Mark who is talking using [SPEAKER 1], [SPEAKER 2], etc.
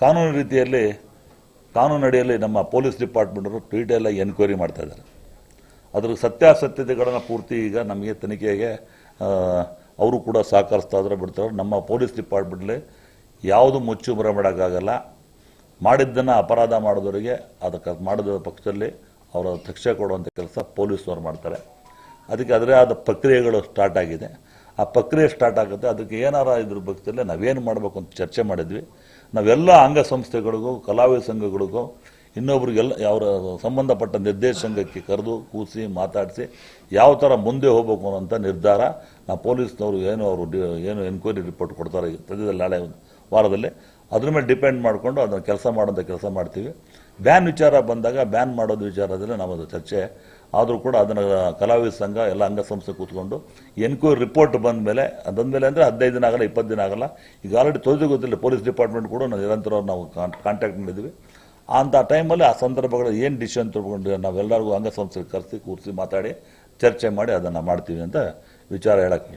[SPEAKER 1] ಕಾನೂನು ರೀತಿಯಲ್ಲಿ ಕಾನೂನಡಿಯಲ್ಲಿ ನಮ್ಮ ಪೊಲೀಸ್ ಡಿಪಾರ್ಟ್ಮೆಂಟರು ಟ್ವೀಟ್ ಎಲ್ಲ ಎನ್ಕ್ವೈರಿ ಮಾಡ್ತಾ ಇದ್ದಾರೆ. ಅದ್ರ ಸತ್ಯಾಸತ್ಯತೆಗಳನ್ನು ಪೂರ್ತಿ ಈಗ ನಮಗೆ ತನಿಖೆಗೆ ಅವರು ಕೂಡ ಸಹಕರಿಸ್ತಾ ಇದ್ರೆ ಬಿಡ್ತಾರೆ. ನಮ್ಮ ಪೊಲೀಸ್ ಡಿಪಾರ್ಟ್ಮೆಂಟ್ಲಿ ಯಾವುದು ಮುಚ್ಚು ಮರ ಮಾಡೋಕ್ಕಾಗಲ್ಲ. ಮಾಡಿದ್ದನ್ನು ಅಪರಾಧ ಮಾಡಿದವರಿಗೆ, ಅದಕ್ಕೆ ಮಾಡಿದ ಪಕ್ಷದಲ್ಲಿ ಅವರ ಶಿಕ್ಷೆ ಕೊಡುವಂಥ ಕೆಲಸ ಪೊಲೀಸ್ನವ್ರು ಮಾಡ್ತಾರೆ. ಅದಕ್ಕೆ ಅದರೇ ಆದ ಪ್ರಕ್ರಿಯೆಗಳು ಸ್ಟಾರ್ಟ್ ಆಗಿದೆ. ಆ ಪ್ರಕ್ರಿಯೆ ಸ್ಟಾರ್ಟ್ ಆಗುತ್ತೆ. ಅದಕ್ಕೆ ಏನಾರ ಇದ್ರ ಪಕ್ಷದಲ್ಲಿ ನಾವೇನು ಮಾಡಬೇಕು ಅಂತ ಚರ್ಚೆ ಮಾಡಿದ್ವಿ. ನಾವೆಲ್ಲ ಅಂಗಸಂಸ್ಥೆಗಳಿಗೂ, ಕಲಾವಿದ ಸಂಘಗಳಿಗೂ, ಇನ್ನೊಬ್ರಿಗೆಲ್ಲ ಅವರ ಸಂಬಂಧಪಟ್ಟ ನಿರ್ದೇಶಕಕ್ಕೆ ಕರೆದು ಕೂಸಿ ಮಾತಾಡಿಸಿ, ಯಾವ ಥರ ಮುಂದೆ ಹೋಗಬೇಕು ಅನ್ನೋಂಥ ನಿರ್ಧಾರ ನಾವು ಪೊಲೀಸ್ನವರು ಏನು ಅವರು ಏನು ಎನ್ಕ್ವೈರಿ ರಿಪೋರ್ಟ್ ಕೊಡ್ತಾರೆ ಸದ್ಯದಲ್ಲಿ ನಾಳೆ ವಾರದಲ್ಲಿ. ಅದ್ರ ಮೇಲೆ ಡಿಪೆಂಡ್ ಮಾಡಿಕೊಂಡು ಅದನ್ನು ಕೆಲಸ ಮಾಡೋಂಥ ಕೆಲಸ ಮಾಡ್ತೀವಿ. ಬ್ಯಾನ್ ವಿಚಾರ ಬಂದಾಗ ಬ್ಯಾನ್ ಮಾಡೋದು ವಿಚಾರದಲ್ಲಿ ನಾವು ಅದು ಚರ್ಚೆ. ಆದರೂ ಕೂಡ ಅದನ್ನು ಕಲಾವಿದ ಸಂಘ, ಎಲ್ಲ ಅಂಗಸಂಸ್ಥೆ ಕೂತ್ಕೊಂಡು ಎನ್ಕ್ವೈರಿ ರಿಪೋರ್ಟ್ ಬಂದ ಮೇಲೆ ಅದಂದಮೇಲೆ ಅಂದರೆ ಹದಿನೈದು ದಿನ ಆಗಲ್ಲ, ಇಪ್ಪತ್ತು ದಿನ ಆಗಲ್ಲ. ಈಗ ಆಲ್ರೆಡಿ ತೋರಿಸಿ ಗೊತ್ತಿಲ್ಲ ಪೊಲೀಸ್ ಡಿಪಾರ್ಟ್ಮೆಂಟ್ ಕೂಡ ನಾವು ನಿರಂತರವಾಗಿ ನಾವು ಕಾಂಟ್ಯಾಕ್ಟ್ ಮಾಡಿದ್ವಿ. ಅಂಥ ಟೈಮಲ್ಲಿ ಆ ಸಂದರ್ಭಗಳು ಏನು ಡಿಸಿಷನ್ ತೊಗೊಂಡು ನಾವೆಲ್ಲರಿಗೂ ಅಂಗಸಂಸ್ಥೆ ಕರೆಸಿ, ಕೂರಿಸಿ ಮಾತಾಡಿ, ಚರ್ಚೆ ಮಾಡಿ ಅದನ್ನು ಮಾಡ್ತೀವಿ ಅಂತ ವಿಚಾರ ಹೇಳಕ್ಕೆ